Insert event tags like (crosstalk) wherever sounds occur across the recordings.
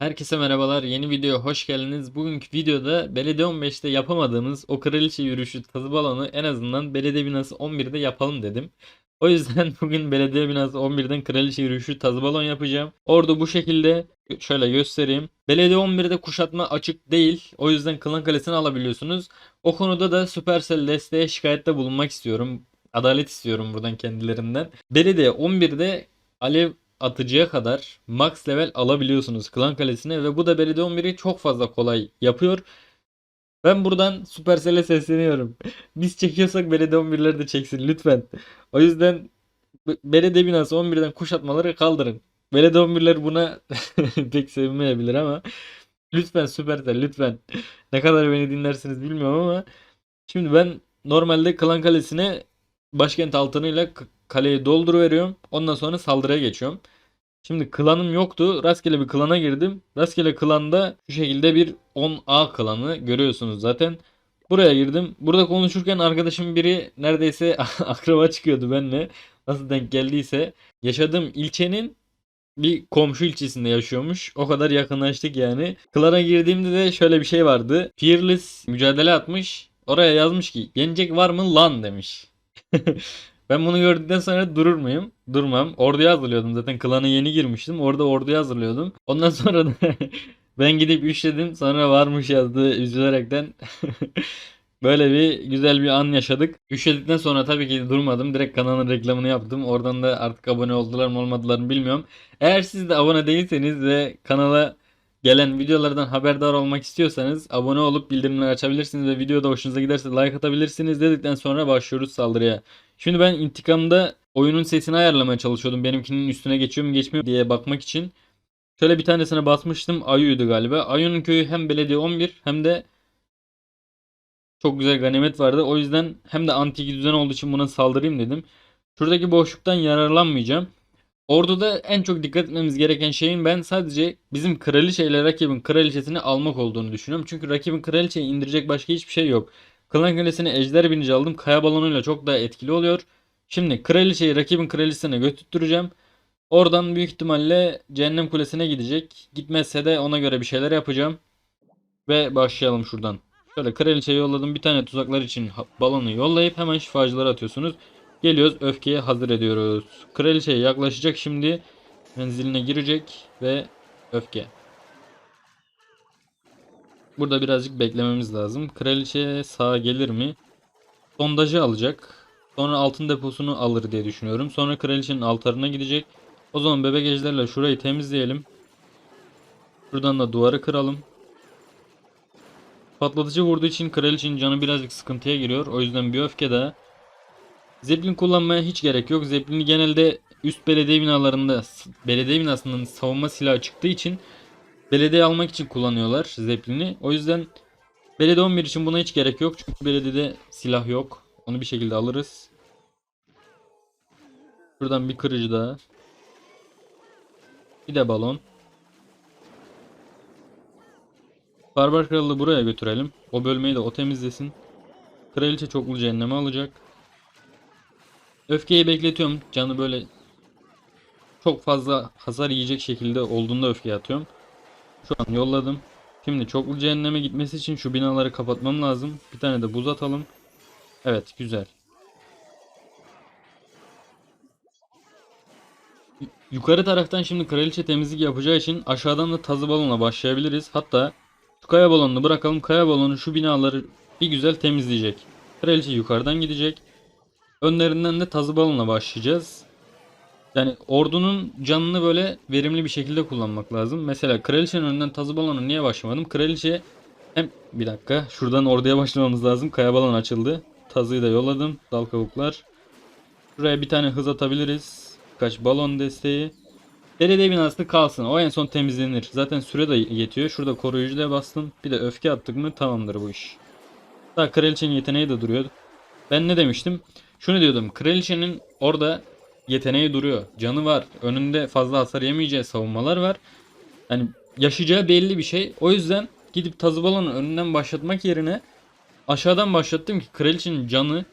Herkese merhabalar. Yeni videoya hoş geldiniz. Bugünkü videoda Belediye 15'te yapamadığımız o kraliçe yürüyüşü tazı balonu en azından Belediye binası 11'de yapalım dedim. O yüzden (laughs) bugün Belediye binası 11'den kraliçe yürüyüşü tazı balon yapacağım. Orada bu şekilde şöyle göstereyim. Belediye 11'de kuşatma açık değil. O yüzden Klan Kalesi'ni alabiliyorsunuz. O konuda da Supercell desteğe şikayette bulunmak istiyorum. Adalet istiyorum buradan kendilerinden. Belediye 11'de alev atıcıya kadar max level alabiliyorsunuz klan kalesine ve bu da belediye 11'i çok fazla kolay yapıyor. Ben buradan Supercell'e sesleniyorum. (laughs) Biz çekiyorsak belediye 11'leri de çeksin lütfen. O yüzden belediye binası 11'den kuşatmaları kaldırın. Belediye 11'ler buna (laughs) pek sevinmeyebilir ama lütfen Supercell lütfen. Ne kadar beni dinlersiniz bilmiyorum ama şimdi ben normalde klan kalesine başkent altınıyla kaleyi dolduruveriyorum. Ondan sonra saldırıya geçiyorum. Şimdi klanım yoktu. Rastgele bir klana girdim. Rastgele klanda şu şekilde bir 10A klanı görüyorsunuz zaten. Buraya girdim. Burada konuşurken arkadaşım biri neredeyse (laughs) akraba çıkıyordu benimle. Nasıl denk geldiyse. Yaşadığım ilçenin bir komşu ilçesinde yaşıyormuş. O kadar yakınlaştık yani. Klana girdiğimde de şöyle bir şey vardı. Fearless mücadele atmış. Oraya yazmış ki yenecek var mı lan demiş. (laughs) Ben bunu gördükten sonra durur muyum? Durmam. Orduya hazırlıyordum zaten. Klana yeni girmiştim. Orada orduya hazırlıyordum. Ondan sonra da (laughs) ben gidip üşledim. Sonra varmış yazdı üzülerekten. (laughs) Böyle bir güzel bir an yaşadık. Üşledikten sonra tabii ki durmadım. Direkt kanalın reklamını yaptım. Oradan da artık abone oldular mı olmadılar mı bilmiyorum. Eğer siz de abone değilseniz ve kanala gelen videolardan haberdar olmak istiyorsanız abone olup bildirimleri açabilirsiniz ve videoda hoşunuza giderse like atabilirsiniz dedikten sonra başlıyoruz saldırıya. Şimdi ben intikamda oyunun sesini ayarlamaya çalışıyordum. Benimkinin üstüne geçiyor mu geçmiyor diye bakmak için. Şöyle bir tanesine basmıştım. Ayu'ydu galiba. Ayu'nun köyü hem belediye 11 hem de çok güzel ganimet vardı. O yüzden hem de antik düzen olduğu için buna saldırayım dedim. Şuradaki boşluktan yararlanmayacağım. Orduda en çok dikkat etmemiz gereken şeyin ben sadece bizim kraliçeyle rakibin kraliçesini almak olduğunu düşünüyorum. Çünkü rakibin kraliçeyi indirecek başka hiçbir şey yok. Klan Kalesi'ne ejder binici aldım. Kaya balonuyla çok daha etkili oluyor. Şimdi kraliçeyi rakibin kraliçesine götürtüreceğim. Oradan büyük ihtimalle Cehennem Kulesi'ne gidecek. Gitmezse de ona göre bir şeyler yapacağım. Ve başlayalım şuradan. Şöyle kraliçeyi yolladım. Bir tane tuzaklar için balonu yollayıp hemen şifacılara atıyorsunuz. Geliyoruz öfkeye hazır ediyoruz. Kraliçeye yaklaşacak şimdi. Menziline girecek ve öfke. Burada birazcık beklememiz lazım. Kraliçe sağa gelir mi? Sondajı alacak. Sonra altın deposunu alır diye düşünüyorum. Sonra kraliçenin altarına gidecek. O zaman bebek ejderle şurayı temizleyelim. Şuradan da duvarı kıralım. Patlatıcı vurduğu için kraliçenin canı birazcık sıkıntıya giriyor. O yüzden bir öfke daha. Zeppelin kullanmaya hiç gerek yok. Zeppelin'i genelde üst belediye binalarında belediye binasının savunma silahı çıktığı için belediye almak için kullanıyorlar Zeppelin'i. O yüzden belediye 11 için buna hiç gerek yok. Çünkü belediyede silah yok. Onu bir şekilde alırız. Buradan bir kırıcı daha. Bir de balon. Barbar Kralı buraya götürelim. O bölmeyi de o temizlesin. Kraliçe çoklu cehenneme alacak. Öfkeyi bekletiyorum. Canı böyle çok fazla hasar yiyecek şekilde olduğunda öfke atıyorum. Şu an yolladım. Şimdi çoklu cehenneme gitmesi için şu binaları kapatmam lazım. Bir tane de buz atalım. Evet güzel. Yukarı taraftan şimdi kraliçe temizlik yapacağı için aşağıdan da tazı balona başlayabiliriz. Hatta şu kaya balonunu bırakalım. Kaya balonu şu binaları bir güzel temizleyecek. Kraliçe yukarıdan gidecek. Önlerinden de tazı balonla başlayacağız. Yani ordunun canını böyle verimli bir şekilde kullanmak lazım. Mesela kraliçenin önünden tazı balonu niye başlamadım? Kraliçe hem bir dakika şuradan orduya (laughs) başlamamız lazım. Kaya balon açıldı. Tazıyı da yolladım. Dal kavuklar. Şuraya bir tane hız atabiliriz. Kaç balon desteği. Belediye binası kalsın. O en son temizlenir. Zaten süre de yetiyor. Şurada koruyucu da bastım. Bir de öfke attık mı tamamdır bu iş. Daha kraliçenin yeteneği de duruyor. Ben ne demiştim? Şunu diyordum. Kraliçenin orada yeteneği duruyor. Canı var. Önünde fazla hasar yemeyeceği savunmalar var. Yani yaşayacağı belli bir şey. O yüzden gidip tazı balonu önünden başlatmak yerine aşağıdan başlattım ki kraliçenin canı,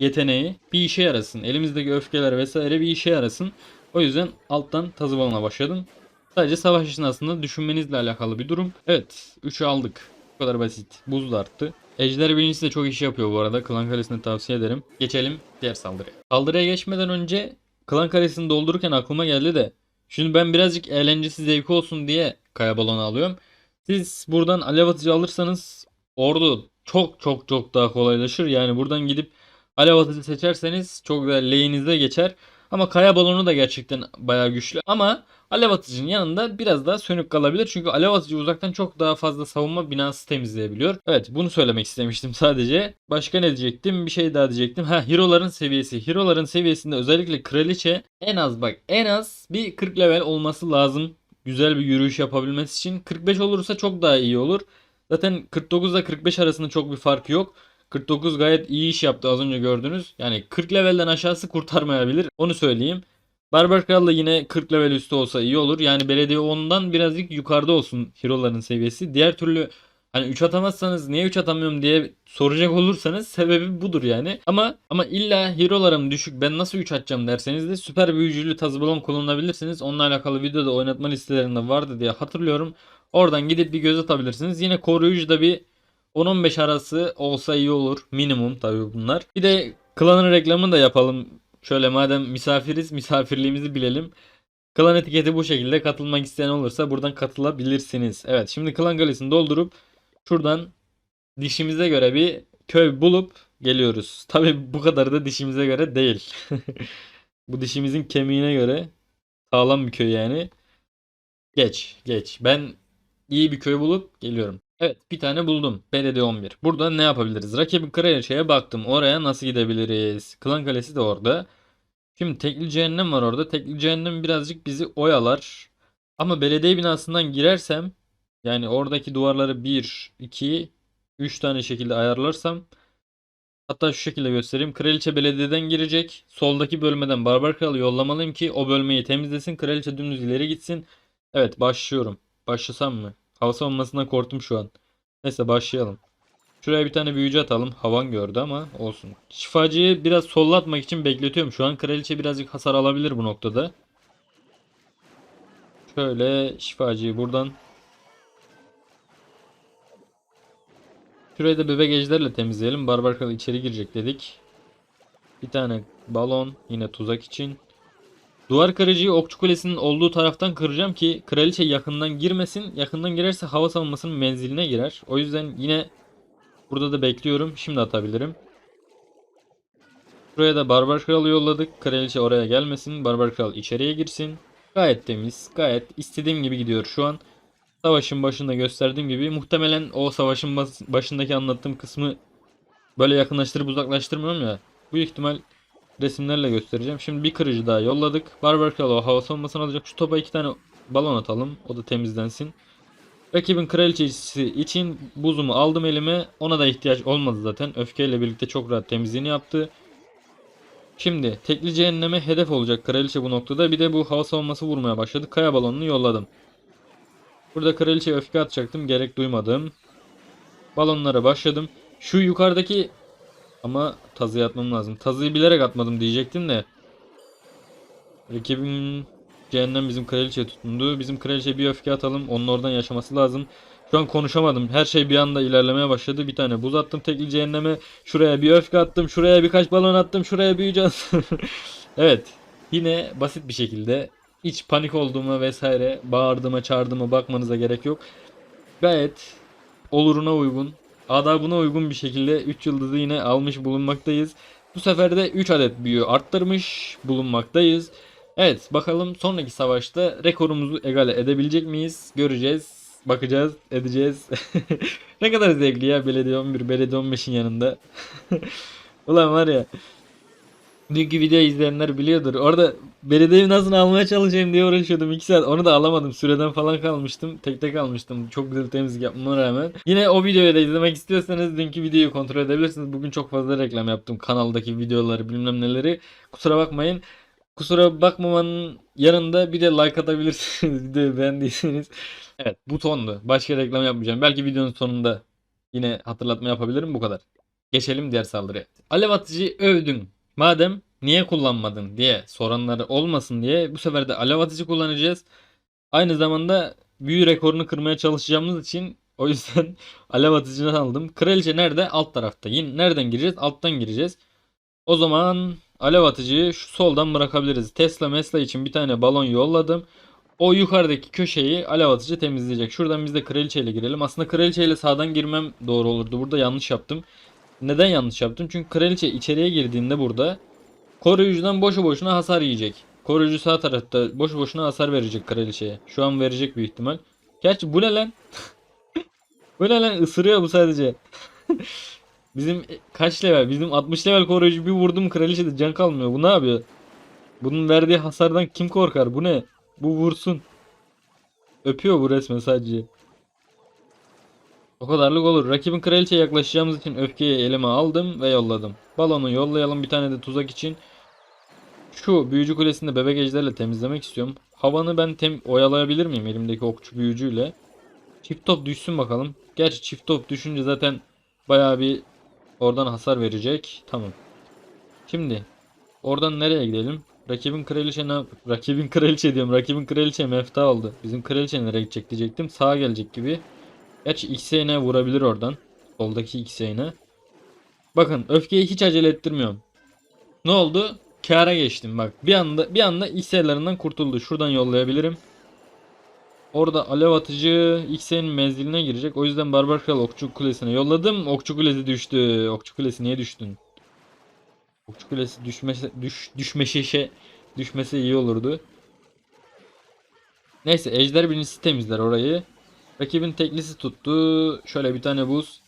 yeteneği bir işe yarasın. Elimizdeki öfkeler vesaire bir işe yarasın. O yüzden alttan tazı balona başladım. Sadece savaş esnasında düşünmenizle alakalı bir durum. Evet 3'ü aldık. Bu kadar basit. Buz arttı. Ejder birincisi de çok iş yapıyor bu arada. Klan Kalesi'ni tavsiye ederim. Geçelim diğer saldırıya. Saldırıya geçmeden önce Klan Kalesi'ni doldururken aklıma geldi de Şimdi ben birazcık eğlencesi zevki olsun diye kaya balonu alıyorum. Siz buradan alev atıcı alırsanız ordu çok çok çok daha kolaylaşır. Yani buradan gidip alev atıcı seçerseniz çok da lehinize geçer. Ama kaya balonu da gerçekten bayağı güçlü. Ama alev atıcının yanında biraz daha sönük kalabilir. Çünkü alev atıcı uzaktan çok daha fazla savunma binası temizleyebiliyor. Evet bunu söylemek istemiştim (laughs) sadece. Başka ne diyecektim? Bir şey daha diyecektim. Ha hero'ların seviyesi. Hero'ların seviyesinde özellikle kraliçe en az bak en az bir 40 level olması lazım. Güzel bir yürüyüş yapabilmesi için. 45 olursa çok daha iyi olur. Zaten 49 ile 45 arasında çok bir fark yok. 49 gayet iyi iş yaptı az önce gördünüz. Yani 40 levelden aşağısı kurtarmayabilir. Onu söyleyeyim. Barbar Kral da yine 40 level üstü olsa iyi olur. Yani belediye 10'dan birazcık yukarıda olsun hero'ların seviyesi. Diğer türlü hani 3 atamazsanız niye 3 atamıyorum diye soracak olursanız sebebi budur yani. Ama ama illa hero'larım düşük ben nasıl 3 atacağım derseniz de süper büyücülü tazı balon kullanabilirsiniz. Onunla alakalı videoda oynatma listelerinde vardı diye hatırlıyorum. Oradan gidip bir göz atabilirsiniz. Yine koruyucu da bir 10-15 arası olsa iyi olur. Minimum tabii bunlar. Bir de klanın reklamını da yapalım. Şöyle madem misafiriz misafirliğimizi bilelim. Klan etiketi bu şekilde katılmak isteyen olursa buradan katılabilirsiniz. Evet şimdi klan galesini doldurup şuradan dişimize göre bir köy bulup geliyoruz. (laughs) Tabii bu kadar da dişimize göre değil. (laughs) bu dişimizin kemiğine göre sağlam bir köy yani. Geç geç. Ben iyi bir köy bulup geliyorum. Evet bir tane buldum. BDD 11. Burada ne yapabiliriz? Rakibin kraliçeye baktım. Oraya nasıl gidebiliriz? Klan Kalesi de orada. Şimdi tekli cehennem var orada. Tekli cehennem birazcık bizi oyalar. Ama belediye binasından girersem yani oradaki duvarları 1, 2, 3 tane şekilde ayarlarsam hatta şu şekilde göstereyim. Kraliçe belediyeden girecek. Soldaki bölmeden Barbar Kralı yollamalıyım ki o bölmeyi temizlesin. Kraliçe dümdüz ileri gitsin. Evet başlıyorum. Başlasam mı? Hava savunmasından korktum şu an. Neyse başlayalım. Şuraya bir tane büyücü atalım. Havan gördü ama olsun. Şifacıyı biraz sollatmak için bekletiyorum. Şu an kraliçe birazcık hasar alabilir bu noktada. Şöyle şifacıyı buradan. Şurayı da bebek ejderle temizleyelim. Barbar kral içeri girecek dedik. Bir tane balon yine tuzak için. Duvar kırıcıyı okçu kulesinin olduğu taraftan kıracağım ki kraliçe yakından girmesin. Yakından girerse hava savunmasının menziline girer. O yüzden yine burada da bekliyorum. Şimdi atabilirim. Buraya da Barbar Kral'ı yolladık. Kraliçe oraya gelmesin. Barbar Kral içeriye girsin. Gayet temiz. Gayet istediğim gibi gidiyor şu an. Savaşın başında gösterdiğim gibi muhtemelen o savaşın başındaki anlattığım kısmı böyle yakınlaştırıp uzaklaştırmıyorum ya. Büyük ihtimal resimlerle göstereceğim. Şimdi bir kırıcı daha yolladık. Barbar Kral o hava savunmasını alacak. Şu topa iki tane balon atalım. O da temizlensin. Rakibin kraliçesi için buzumu aldım elime. Ona da ihtiyaç olmadı zaten. Öfkeyle birlikte çok rahat temizliğini yaptı. Şimdi tekli cehenneme hedef olacak kraliçe bu noktada. Bir de bu hava savunması vurmaya başladı. Kaya balonunu yolladım. Burada kraliçe öfke atacaktım. Gerek duymadım. Balonlara başladım. Şu yukarıdaki ama tazıyı atmam lazım. Tazıyı bilerek atmadım diyecektim de. Rakibin cehennem bizim kraliçeye tutundu. Bizim kraliçeye bir öfke atalım. Onun oradan yaşaması lazım. Şu an konuşamadım. Her şey bir anda ilerlemeye başladı. Bir tane buz attım tekli cehenneme. Şuraya bir öfke attım. Şuraya birkaç balon attım. Şuraya büyüyeceğiz. (laughs) evet. Yine basit bir şekilde hiç panik olduğuma vesaire bağırdığıma çağırdığıma bakmanıza gerek yok. Gayet oluruna uygun, adabına uygun bir şekilde 3 yıldızı yine almış bulunmaktayız. Bu sefer de 3 adet büyü arttırmış bulunmaktayız. Evet bakalım sonraki savaşta rekorumuzu egale edebilecek miyiz? Göreceğiz. Bakacağız, edeceğiz. (laughs) ne kadar zevkli ya belediye 11, belediye 15'in yanında. (laughs) Ulan var ya. Dünkü video izleyenler biliyordur. Orada belediye binasını almaya çalışayım diye uğraşıyordum 2 saat. Onu da alamadım. Süreden falan kalmıştım. Tek tek almıştım. Çok güzel temizlik yapmama rağmen. Yine o videoyu da izlemek istiyorsanız dünkü videoyu kontrol edebilirsiniz. Bugün çok fazla reklam yaptım. Kanaldaki videoları bilmem neleri. Kusura bakmayın. Kusura bakmamanın yanında bir de like atabilirsiniz. (laughs) Videoyu beğendiyseniz. Evet butondu. Başka reklam yapmayacağım. Belki videonun sonunda yine hatırlatma yapabilirim. Bu kadar. Geçelim diğer saldırıya. Alev atıcıyı övdün. Madem niye kullanmadın diye soranları olmasın diye bu sefer de alev atıcı kullanacağız. Aynı zamanda büyü rekorunu kırmaya çalışacağımız için o yüzden (laughs) alev atıcını aldım. Kraliçe nerede? Alt tarafta. Yine nereden gireceğiz? Alttan gireceğiz. O zaman alev atıcıyı şu soldan bırakabiliriz. Tesla Mesla için bir tane balon yolladım. O yukarıdaki köşeyi alev atıcı temizleyecek. Şuradan biz de kraliçeyle girelim. Aslında kraliçeyle sağdan girmem doğru olurdu. Burada yanlış yaptım. Neden yanlış yaptım? Çünkü kraliçe içeriye girdiğinde burada koruyucudan boşu boşuna hasar yiyecek. Koruyucu sağ tarafta boşu boşuna hasar verecek kraliçeye. Şu an verecek büyük ihtimal. Gerçi bu ne lan? (laughs) bu ne lan? Isırıyor bu sadece. (laughs) Bizim kaç level? Bizim 60 level koruyucu bir vurdum kraliçede can kalmıyor. Bu ne yapıyor? Bunun verdiği hasardan kim korkar? Bu ne? Bu vursun. Öpüyor bu resmen sadece. O kadarlık olur. Rakibin kraliçeye yaklaşacağımız için öfkeyi elime aldım ve yolladım. Balonu yollayalım bir tane de tuzak için. Şu büyücü kulesini de bebek ejderle temizlemek istiyorum. Havanı ben tem oyalayabilir miyim elimdeki okçu büyücüyle? Çift top düşsün bakalım. Gerçi çift top düşünce zaten bayağı bir oradan hasar verecek. Tamam. Şimdi oradan nereye gidelim? Rakibin kraliçe ne (laughs) Rakibin kraliçe diyorum. Rakibin kraliçe mefta oldu. Bizim kraliçe nereye gidecek diyecektim. Sağa gelecek gibi. Gerçi X'e vurabilir oradan. Soldaki X'e Bakın öfkeyi hiç acele ettirmiyorum. Ne oldu? Kâra geçtim bak. Bir anda bir anda X'lerinden kurtuldu. Şuradan yollayabilirim. Orada alev atıcı X'in menziline girecek. O yüzden Barbar Kral Okçu Kulesi'ne yolladım. Okçu Kulesi düştü. Okçu Kulesi niye düştün? Okçu Kulesi düşmese düş düşmeşişe düşmesi iyi olurdu. Neyse Ejder birincisi temizler orayı. Rakibin teklisi tuttu. Şöyle bir tane buz.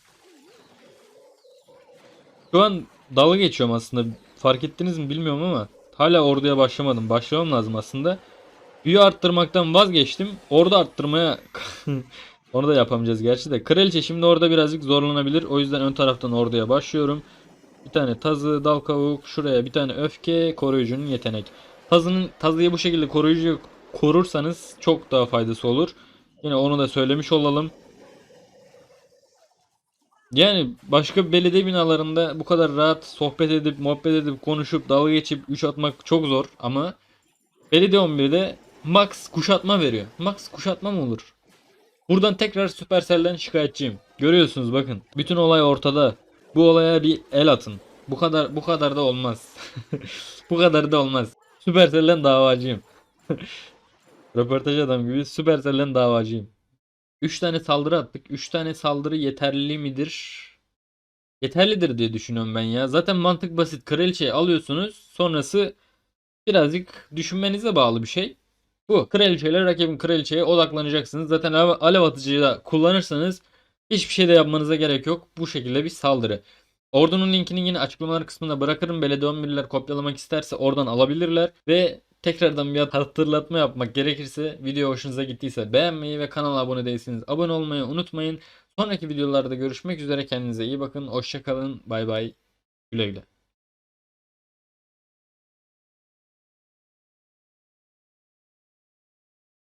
Şu an dalga geçiyorum aslında. Fark ettiniz mi bilmiyorum ama hala orduya başlamadım. Başlamam lazım aslında. Büyü arttırmaktan vazgeçtim. Orada arttırmaya (laughs) onu da yapamayacağız gerçi de. Kraliçe şimdi orada birazcık zorlanabilir. O yüzden ön taraftan orduya başlıyorum. Bir tane tazı, dal kavuk, şuraya bir tane öfke, koruyucunun yetenek. Tazının tazıyı bu şekilde koruyucu korursanız çok daha faydası olur. Yine onu da söylemiş olalım. Yani başka belediye binalarında bu kadar rahat sohbet edip, muhabbet edip, konuşup, dalga geçip 3 atmak çok zor ama belediye 11'de max kuşatma veriyor. Max kuşatma mı olur? Buradan tekrar Supercell'den şikayetçiyim. Görüyorsunuz bakın. Bütün olay ortada. Bu olaya bir el atın. Bu kadar bu kadar da olmaz. (laughs) bu kadar da olmaz. Supercell'den davacıyım. (laughs) Röportaj adam gibi Supercell'den davacıyım. 3 tane saldırı attık. 3 tane saldırı yeterli midir? Yeterlidir diye düşünüyorum ben ya. Zaten mantık basit. Kraliçeyi alıyorsunuz. Sonrası birazcık düşünmenize bağlı bir şey. Bu. Kraliçeyle rakibin kraliçeye odaklanacaksınız. Zaten alev atıcıyı da kullanırsanız hiçbir şey de yapmanıza gerek yok. Bu şekilde bir saldırı. Ordunun linkini yine açıklamalar kısmına bırakırım. Belediye 11'ler kopyalamak isterse oradan alabilirler. Ve tekrardan bir hatırlatma yapmak gerekirse video hoşunuza gittiyse beğenmeyi ve kanala abone değilseniz abone olmayı unutmayın. Sonraki videolarda görüşmek üzere kendinize iyi bakın. Hoşçakalın. Bay bay. Güle güle.